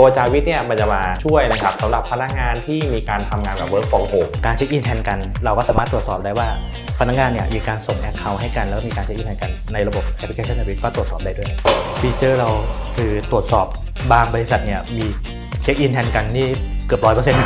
ตัวจาวิสเนี่ยมันจะมาช่วยนะครับสำหรับพนักงานที่มีการทำงานแบบ work from home การเช็คอินแทนกัน เราก็สามารถตรวจสอบได้ว่าพนักงานเนี่ยมีการส่งแอคเคาท์ให้กันแล้วมีการเช็คอินแทนกันในระบบแอปพลิเคชัน Service ก็ตรวจสอบได้ด้วยฟีเจอร์เราคือตรวจสอบบางบริษัทเนี่ยมีเช็คอินแทนกันนี่เกือบร้อยเปอร์เซ็นต์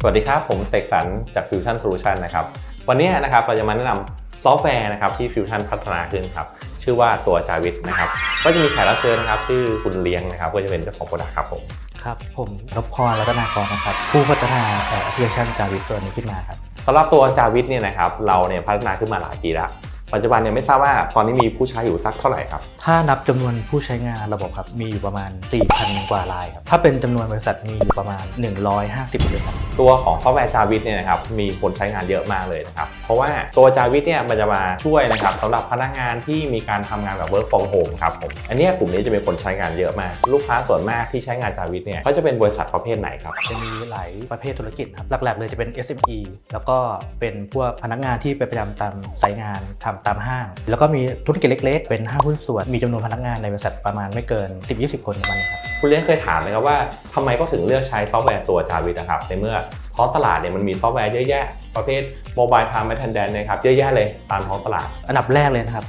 สวัสดีครับ ผมเสกสรรจาก Fusion Solution นะครับ วันนี้นะครับเราจะมาแนะนำซอฟต์แวร์นะครับที่ Fusion พัฒนาขึ้นครับชื่อว่าตัวจาวิสนะครับก็จะมีแขกรับเชิญนะครับชื่อคุณเลี้ยงนะครับก็จะเป็นเจ้าของโปรดักต์ครับผมครับผมนพพรรัตนากรนะครับ ผู้พัฒนาแอปพลิเคชันจาวิสตัวนี้ขึ้นมาครับสำหรับตัวจาวิสเนี่ยนะครับเราเนี่ยพัฒนาขึ้นมาหลายปีแล้วปัจจุบันเนี่ยไม่ทราบว่าตอนนี้มีผู้ใช้อยู่สักเท่าไหร่ครับ ถ้านับจำนวนผู้ใช้งานระบบครับ มีอยู่ประมาณ 4,000 กว่ารายครับ ถ้าเป็นจำนวนบริษัทมีอยู่ประมาณ 150บริษัทตัวของซอฟต์แวร์จาวิสเนี่ยนะครับ มีคนใช้งานเยอะมากเลยนะครับ เพราะว่าตัวจาวิสเนี่ยมันจะมาช่วยนะครับสำหรับพนักงานที่มีการทำงานแบบ work from home ครับผม อันเนี้ยกลุ่มนี้จะเป็นคนใช้งานเยอะมาก ลูกค้าส่วนมากที่ใช้งานจาวิสเนี่ยเขาจะเป็นบริษัทประเภทไหนครับ จะมีหลายประเภทธุรกิจครับ หลักๆ เลยจะเป็น SME แล้วก็เป็นพวกพนักงานที่ไปประจำตามไซต์งานทำตามห้าง แล้วก็มีธุรกิจเล็ก ๆ เป็นห้างหุ้นส่วนมีจำนวนพนักงานในบริษัทประมาณไม่เกิน 10-20 คนประมาณนี้ครับ คุณเลี้ยงเคยถามไหมครับว่าทำไมก็ถึงเลือกใช้ซอฟต์แวร์ตัวจาวิสนะครับในเมื่อท้องตลาดเนี่ยมันมีซอฟต์แวร์เยอะแยะ ประเภทโมบายไทม์แมทเทนแดนนะครับเยอะแยะเลยตามท้องตลาด อันดับแรกเลยนะครับ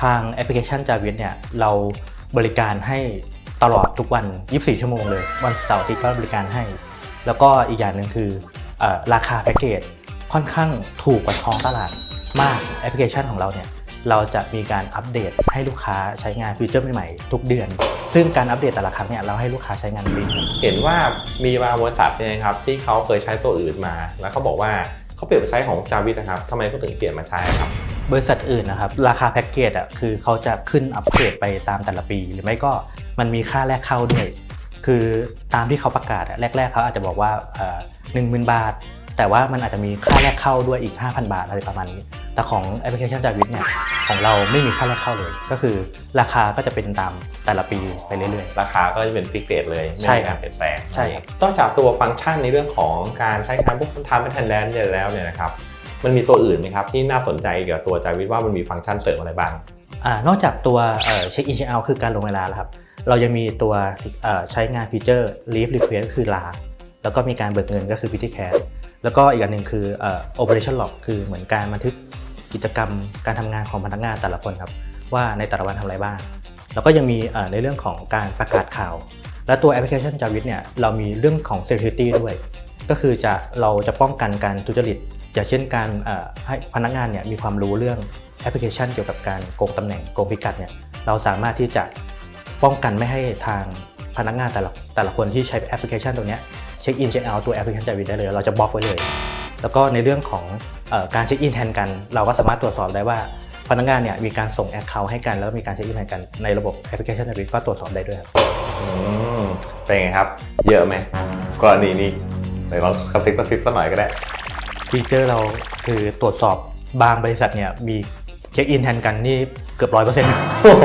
ทางแอปพลิเคชันจาวิสเนี่ยเราบริการให้ตลอดทุกวัน 24 ชั่วโมงเลย วันเสาร์อาทิตย์ก็บริการให้ แล้วก็อีกอย่างหนึ่งคือเออราคาแพ็กเกจค่อนข้างถูกกว่าท้องตลาดมากแอปพลิเคชันของเราเนี่ย เราจะมีการอัปเดตให้ลูกค้าใช้งานฟีเจอร์ใหม่ๆทุกเดือน ซึ่งการอัปเดตแต่ละครั้งเนี่ยเราให้ลูกค้าใช้งานฟรีเห็นว่ามีบางบริษัทเนี่ยนะครับที่เขาเคยใช้ตัวอื่นมา แล้วเขาบอกว่าเขาเปลี่ยนมาใช้ของจาวิสนะครับทำไมเขาถึงเปลี่ยนมาใช้ครับบริษัทอื่นนะครับราคาแพ็กเกจอะคือเขาจะขึ้นอัปเกรดไปตามแต่ละปี หรือไม่ก็มันมีค่าแรกเข้าด้วย คือตามที่เขาประกาศอะแรกๆเขาอาจจะบอกว่าหนึ่งหมื่นบาท แต่ว่ามันอาจจะมีค่าแรกเข้าด้วยอีก 5,000 บาทอะไรประมาณนี้ แต่ของแอปพลิเคชันจาวิทเนี่ยของเราไม่มีค่าแรกเข้าเลย ก็คือราคาก็จะเป็นตามแต่ละปีไปเรื่อย ราคาก็จะเป็นฟิกเรทเลยไม่ใช่มีครัการบเปลี่ยนแปลงใช่ครับ นอกจากตัวฟังก์ชันในเรื่องของการใช้งานพวกทำเป็นแทนแดนเนี่ยแล้วเนี่ยนะครับมันมีตัวอื่นไหมครับที่น่าสนใจเกี่ยวกับตัวจาวิสว่ามันมีฟังก์ชันเสริมอะไรบ้าง ๆอานอกจากตัวเช็คอินเช็คเอาคือการลงเวลาแล้วครับ เรายังมีตัวเอ่อใช้งานฟีเจอร์ Leave Request คือลา แล้วก็มีการเบิกเงินก็คือ Petty Cash แล้วก็อีกอันหนึ่งคือ Operation Log คือเหมือนการบันทึกกิจกรรมการทำงานของพนักงานแต่ละคนครับ ว่าในแต่ละวันทำอะไรบ้าง แล้วก็ยังมีในเรื่องของการประกาศข่าว และตัวแอปพลิเคชันจาวิทเนี่ยเรามีเรื่องของ Security ด้วย ก็คือจะเราจะป้องกันการทุจริตอย่างเช่นการให้พนักงานเนี่ยมีความรู้เรื่องแอปพลิเคชันเกี่ยวกับการโกงตำแหน่งโกงพิกัดเนี่ยเราสามารถที่จะป้องกันไม่ให้ทางพนักงานแต่ละแต่ละคนที่ใช้แอปพลิเคชันตัวเนี้ย เช็คอินเช็คเอาตัวแอปพลิเคชันจาวิทได้เลย เราจะบล็อกไว้เลย แล้วก็ในเรื่องของเออการเช็คอินแทนกัน เราก็สามารถตรวจสอบได้ว่าพนักงานเนี่ยมีการส่งแอคเคาท์ให้กัน แล้วก็มีการเช็คอินแทนกันในระบบแอปพลิเคชันจาวิทก็ตรวจสอบได้ด้วยครับอืมเป็นไงครับ เยอะไหมกรณีนี้เดี๋ยวเรากระซิบกระซิบสักหน่อยก็ได้ฟีเจอร์เราคือตรวจสอบบางบริษัทเนี่ยมีเช็คอินแทนกันนี่เกือบร้อยเปอร์เซ็นต์โอ้โห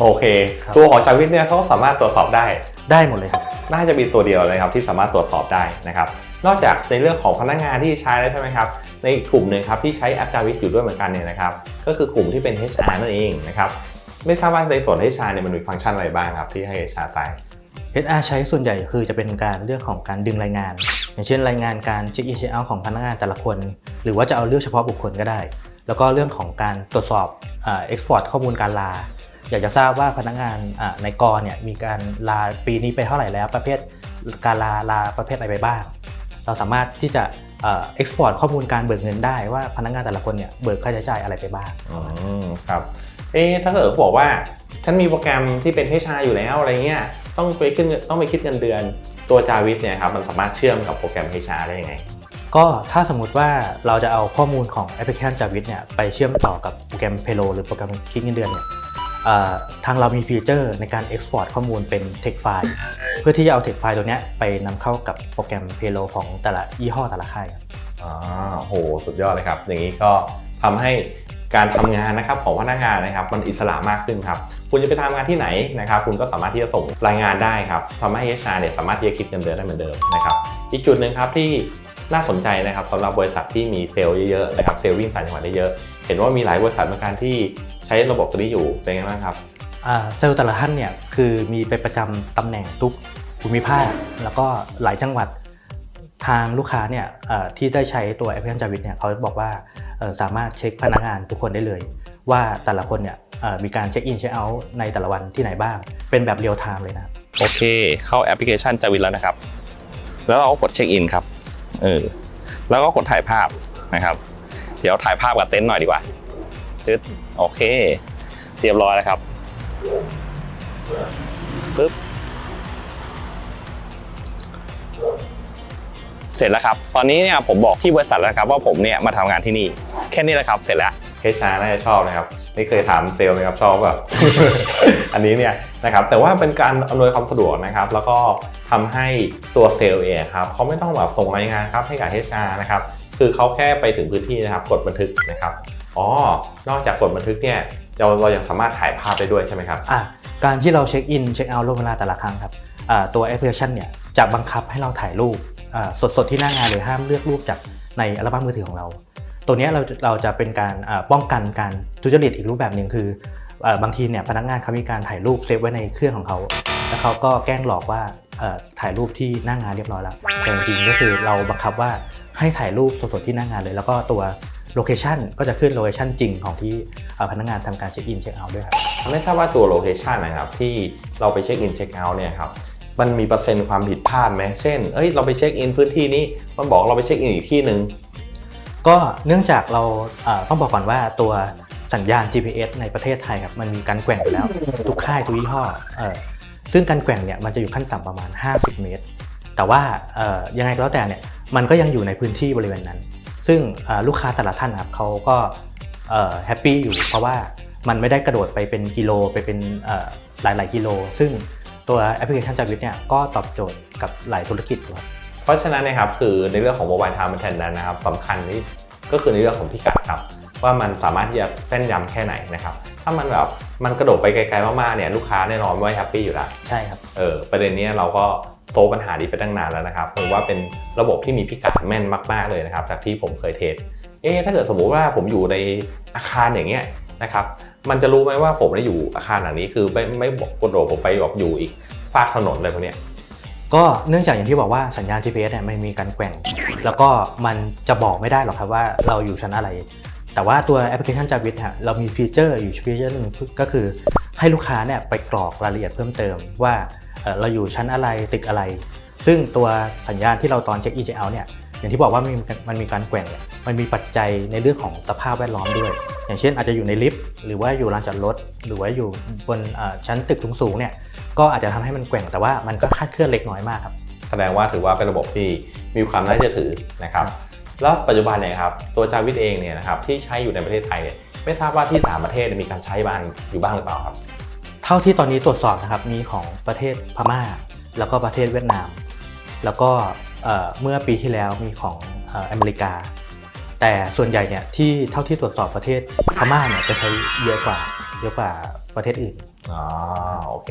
โอเคครับตัวของจาวิสเนี่ยเขาสามารถตรวจสอบได้ได้หมดเลยครับ น่าจะมีตัวเดียวเลยครับที่สามารถตรวจสอบได้นะครับนอกจากในเรื่องของพนักงานที่ใช้แล้วใช่ไหมครับในกลุ่มหนึ่งครับที่ใช้แอปจาวิสอยู่ด้วยเหมือนกันเนี่ยนะครับก็คือกลุ่มที่เป็น HR นั่นเองนะครับไม่ทราบว่าในส่วน HR เนี่ยมันมีฟังก์ชันอะไรบ้างครับที่ให้ HR ใช้ HR ใช้ส่วนใหญ่คือจะเป็นการเรื่องของการดึงรายงาน อย่างเช่นรายงานการเช็คอินเช็คเอาของพนักงานแต่ละคน หรือว่าจะเอาเรื่องเฉพาะบุคคลก็ได้ แล้วก็เรื่องของการตรวจสอบเอ็กซ์พอร์ตข้อมูลการลา อยากจะทราบว่าพนักงานอ่าในกอเนี่ยมีการลาปีนี้ไปเท่าไหร่แล้ว ประเภทการลาลาประเภทอะไรไปบ้าง เราสามารถที่จะเอ็กซ์พอร์ตข้อมูลการเบิกเงินได้ว่าพนักงานแต่ละคนเนี่ยเบิกค่าใช้จ่ายอะไรไปบ้างอืมครับเอ๊ะถ้าเกิดบอกว่าฉันมีโปรแกรมที่เป็น HR อยู่แล้วอะไรเงี้ยต้องไปขึ้นต้องไปคิดเงินเดือนตัวจาวิสเนี่ยครับมันสามารถเชื่อมกับโปรแกรม HR ได้ยังไง ก็ถ้าสมมุติว่าเราจะเอาข้อมูลของแอปพลิเคชันจาวิทเนี่ยไปเชื่อมต่อกับโปรแกรม Payro หรือโปรแกรมคิดเงินเดือนเนี่ยเอ่อ ทางเรามีฟีเจอร์ในการ Export ข้อมูลเป็น Text File เพื่อที่จะเอา Text File ตัวนี้ไปนำเข้ากับโปรแกรม Payro ของแต่ละยี่ห้อแต่ละค่ายครับอ่าโห สุดยอดเลยครับ อย่างนี้ก็ทำให้การทำงานนะครับของพนักงานนะครับมันอิสระมากขึ้นครับคุณจะไปทำงานที่ไหนนะครับคุณก็สามารถที่จะส่งรายงานได้ครับทำให้ HR เนี่ยสามารถที่จะคิดเงินเดือนได้เหมือนเดิมนะครับอีกจุดหนึ่งครับที่น่าสนใจนะครับสำหรับบริษัทที่มีเซลล์เยอะๆนะครับเซลล์วิ่งต่างจังหวัดได้เยอะเห็นว่ามีหลายบริษัทเหมือนกันที่ ใช้ระบบตัวนี้อยู่เป็นไงบ้างครับอ่าเซลล์แต่ละท่านเนี่ยคือมีไปประจำตำแหน่งทุกภูมิภาค แล้วก็หลายจังหวัดทางลูกค้าเนี่ยเอ่อที่ได้ใช้ตัวแอปพลิเคชันจาวิทเนี่ยเขาบอกว่าเอ่อสามารถเช็คพนักงานทุกคนได้เลย ว่าแต่ละคนเนี่ยเอ่อมีการเช็คอินเช็คเอาท์ในแต่ละวันที่ไหนบ้าง เป็นแบบเรียลไทม์เลยนะครับโอเค เข้าแอปพลิเคชันจาวินแล้วนะครับ แล้วเราก็กดเช็คอินครับเออแล้วก็กดถ่ายภาพนะครับ เดี๋ยวถ่ายภาพกับเต็นท์หน่อยดีกว่า จึ๊ดโอเค เรียบร้อยแล้วครับปึ๊บเสร็จแล้วครับ ตอนนี้เนี่ยผมบอกที่บริษัทแล้วครับว่าผมเนี่ยมาทำงานที่นี่ แค่นี้แหละครับ เสร็จแล้วเฮชาน่าจะชอบนะครับ ไม่เคยถามเซลล์นะครับชอบแบบอันนี้เนี่ยนะครับ แต่ว่าเป็นการอำนวยความสะดวกนะครับ แล้วก็ทำให้ตัวเซลล์เองครับเขาไม่ต้องแบบส่งรายงานครับให้กับ HR นะครับ คือเขาแค่ไปถึงพื้นที่นะครับ กดบันทึกนะครับ อ๋อ นอกจากกดบันทึกเนี่ยเราเรายังสามารถถ่ายภาพได้ด้วยใช่ไหมครับอะการที่เราเช็คอินเช็คเอาท์ล่วงเวลาแต่ละครั้งครับอ่าตัวแอปพลิเคชันเนี่ยจะบังคับให้เราถ่ายรูปอ่าสดๆที่หน้างานเลยห้ามเลือกรูปจากในอัลบั้มมือถือของเรา ตัวเนี้ยเราเราจะเป็นการอ่าป้องกันการทุจริตอีกรูปแบบหนึ่งคืออ่าบางทีเนี่ยพนักงานเขามีการถ่ายรูปเซฟไว้ในเครื่องของเขาแล้วเขาก็แกล้งหลอกว่าเอ่อถ่ายรูปที่หน้างานเรียบร้อยแล้วแต่จริงๆก็คือเราบังคับว่าให้ถ่ายรูปสดๆที่หน้างานเลย แล้วก็ตัว โลเคชันก็จะขึ้นโลเคชันจริงของที่เอ่อพนักงานทำการเช็คอินเช็คเอาท์ด้วยครับไม่ทราบว่าตัวโลเคชันนะครับที่เราไปเช็คอินเช็คเอาท์เนี่ยครับมันมีเปอร์เซ็นต์ความผิดพลาดไหมเช่นเอ้ยเราไปเช็คอินพื้นที่นี้มันบอกเราไปเช็คอินอีกที่หนึ่งก็เนื่องจากเราเอ่อต้องบอกก่อนว่าตัวสัญญาณ GPS ในประเทศไทยครับมันมีการแกว่งอยู่แล้ว ทุกค่ายทุกยี่ห้อเออซึ่งการแกว่งเนี่ยมันจะอยู่ขั้นต่ำประมาณ 50 เมตร แต่ว่าเอ่อยังไงก็แล้วแต่เนี่ยมันก็ยังอยู่ในพื้นที่บริเวณนั้น ซึ่งเอ่อลูกค้าแต่ละท่านนะครับเขาก็แฮปปี้อยู่เพราะว่ามันไม่ได้กระโดดไปเป็นกิโลไปเป็นเอ่อหลายๆกิโล ซึ่งตัวแอปพลิเคชันจาวิทเนี่ยก็ตอบโจทย์กับหลายธุรกิจครับเพราะฉะนั้นนะครับคือในเรื่องของ mobile time attendance นะครับสำคัญนี่ก็คือในเรื่องของพิกัดครับว่ามันสามารถที่จะแม่นยำแค่ไหนนะครับ ถ้ามันแบบมันกระโดดไปไกลๆมากๆเนี่ยลูกค้าแน่นอนว่าแฮปปี้อยู่แล้ว ใช่ครับ เออประเด็นเนี้ยเราก็ โซปัญหานี้ไปตั้งนานแล้วนะครับผมว่าเป็นระบบที่มีพิกัดแม่นมาก ๆเลยนะครับ จากที่ผมเคยเทสเอ๊ถ้าเกิดสมมุติว่าผมอยู่ในอาคารอย่างเงี้ยนะครับ มันจะรู้ไหมว่าผมได้อยู่อาคารหลังนี้คือไม่ไม่บอกกระโดผมไปบอกอยู่อีกฝากถนนอะไรพวกเนี้ยก็เนื่องจากอย่างที่บอกว่าสัญญาณ GPS เนี่ยมันมีการแกว่ง แล้วก็มันจะบอกไม่ได้หรอกครับว่าเราอยู่ชั้นอะไร แต่ว่าตัวแอปพลิเคชันจาวิทฮะเรามีฟีเจอร์อยู่ฟีเจอร์หนึงก็คือให้ลูกค้าเนี่ยไปกรอกรายละเอียดเพิ่มเติมว่า เราอยู่ชั้นอะไรตึกอะไร ซึ่งตัวสัญญาณที่เราตอนเช็คอินเช็คเอาท์เนี่ยอย่างที่บอกว่ามันมีมันมีการแกว่งเนี่ยมันมีปัจจัยในเรื่องของสภาพแวดล้อมด้วย อย่างเช่นอาจจะอยู่ในลิฟต์หรือว่าอยู่ลานจอดรถหรือว่าอยู่บนชั้นตึกสูงๆเนี่ยก็อาจจะทำให้มันแกว่งแต่ว่ามันก็คาดเคลื่อนเล็กน้อยมากครับแสดงว่าถือว่าเป็นระบบที่มีความน่าเชื่อถือนะครับแล้วปัจจุบันเนี่ยครับตัวจาวิทเองเนี่ยนะครับที่ใช้อยู่ในประเทศไทยเนี่ยไม่ทราบว่าที่ต่างประเทศมีการใช้บ้างอยู่บ้างหรือเปล่าครับ เท่าที่ตอนนี้ตรวจสอบนะครับมีของประเทศพม่า แล้วก็ประเทศเวียดนาม แล้วก็เมื่อปีที่แล้วมีของเอ่ออเมริกา แต่ส่วนใหญ่เนี่ยที่เท่าที่ตรวจสอบประเทศพม่าเนี่ยจะใช้เยอะกว่าเยอะกว่าประเทศอื่นอ๋อโอเค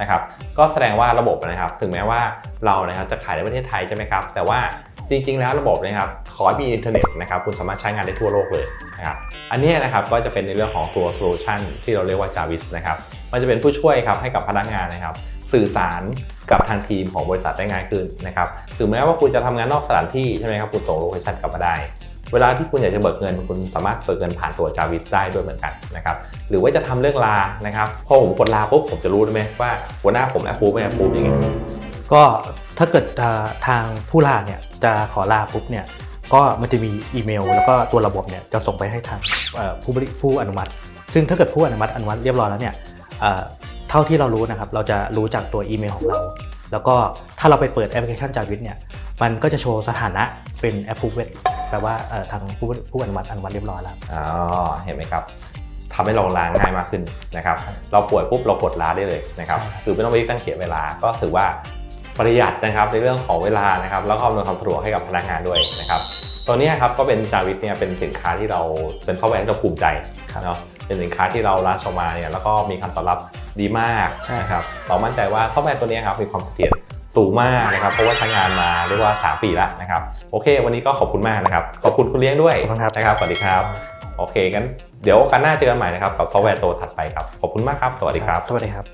นะครับก็แสดงว่าระบบนะครับถึงแม้ว่าเรานะครับจะขายในประเทศไทยใช่ไหมครับแต่ว่า จริง ๆ แล้วระบบนะครับขอให้มีอินเทอร์เน็ตนะครับคุณสามารถใช้งานได้ทั่วโลกเลยนะครับอันนี้นะครับก็จะเป็นในเรื่องของตัวโซลูชันที่เราเรียกว่า Jarvis นะครับมันจะเป็นผู้ช่วยครับให้กับพนักงานนะครับ สื่อสารกับทางทีมของบริษัทได้ง่ายขึ้นนะครับถึงแม้ว่าคุณจะทำงานนอกสถานที่ใช่ไหมครับคุณส่งโลเคชันกลับมาได้เวลาที่คุณอยากจะเบิกเงิน คุณสามารถเบิกเงินผ่านตัว Jarvis ได้ด้วยเหมือนกันนะครับหรือว่าจะทำเรื่องลานะครับพอผมกดลาปุ๊บผมจะรู้ได้ไหมว่าหัวหน้าผมแอปพูไม่แอปพูยังไง ก็ถ้าเกิดเอ่อทางผู้ลาเนี่ยจะขอลาปุ๊บเนี่ยก็มันจะมีอีเมล แล้วก็ตัวระบบเนี่ยจะส่งไปให้ทางเอ่อผู้บริผู้อนุมัติ ซึ่งถ้าเกิดผู้อนุมัติอนุมัติเรียบร้อยแล้วเนี่ยเอ่อเท่าที่เรารู้นะครับเราจะรู้จากตัวอีเมลของเรา แล้วก็ถ้าเราไปเปิดแอปพลิเคชันจาวิทเนี่ยมันก็จะโชว์สถานะเป็น approved แปลว่าเอ่อทางผู้ผู้อนุมัติอนุมัติเรียบร้อยแล้วอ๋อเห็นไหมครับทำให้เราลาง่ายมากขึ้นนะครับ เราป่วยปุ๊บเรากดลาได้เลยนะครับใช่ครับคือไม่ต้องไปตั้งเขียนเวลา ก็ถือว่า ประหยัดนะครับในเรื่องของเวลานะครับแล้วก็อำนวยความสะดวกให้กับพนักงานด้วยนะครับตัวเนี้ยครับก็เป็นจาวิทเนี่ยเป็นสินค้าที่เราเป็นซอฟต์แวร์ที่เราภูมิใจเนาะเป็นสินค้าที่เราลันช์ออกมาเนี่ยแล้วก็มีการตอบรับดีมากใช่นะครับเรามั่นใจว่าซอฟต์แวร์ตัวเนี้ยครับมีความเสถียรสูงมากนะครับเพราะว่าใช้งานมาเรียกว่า 3 ปีแล้วนะครับโอเค วันนี้ก็ขอบคุณมากนะครับขอบคุณคุณเลี้ยงด้วยขอบคุณครับนะครับสวัสดีครับโอเคงั้นเดี๋ยวโอกันหน้าเจอกันใหม่นะครับกับซอฟต์แวร์ตัวถัดไปครับขอบคุณมากครับสวัสดีครับ สวัสดีครับ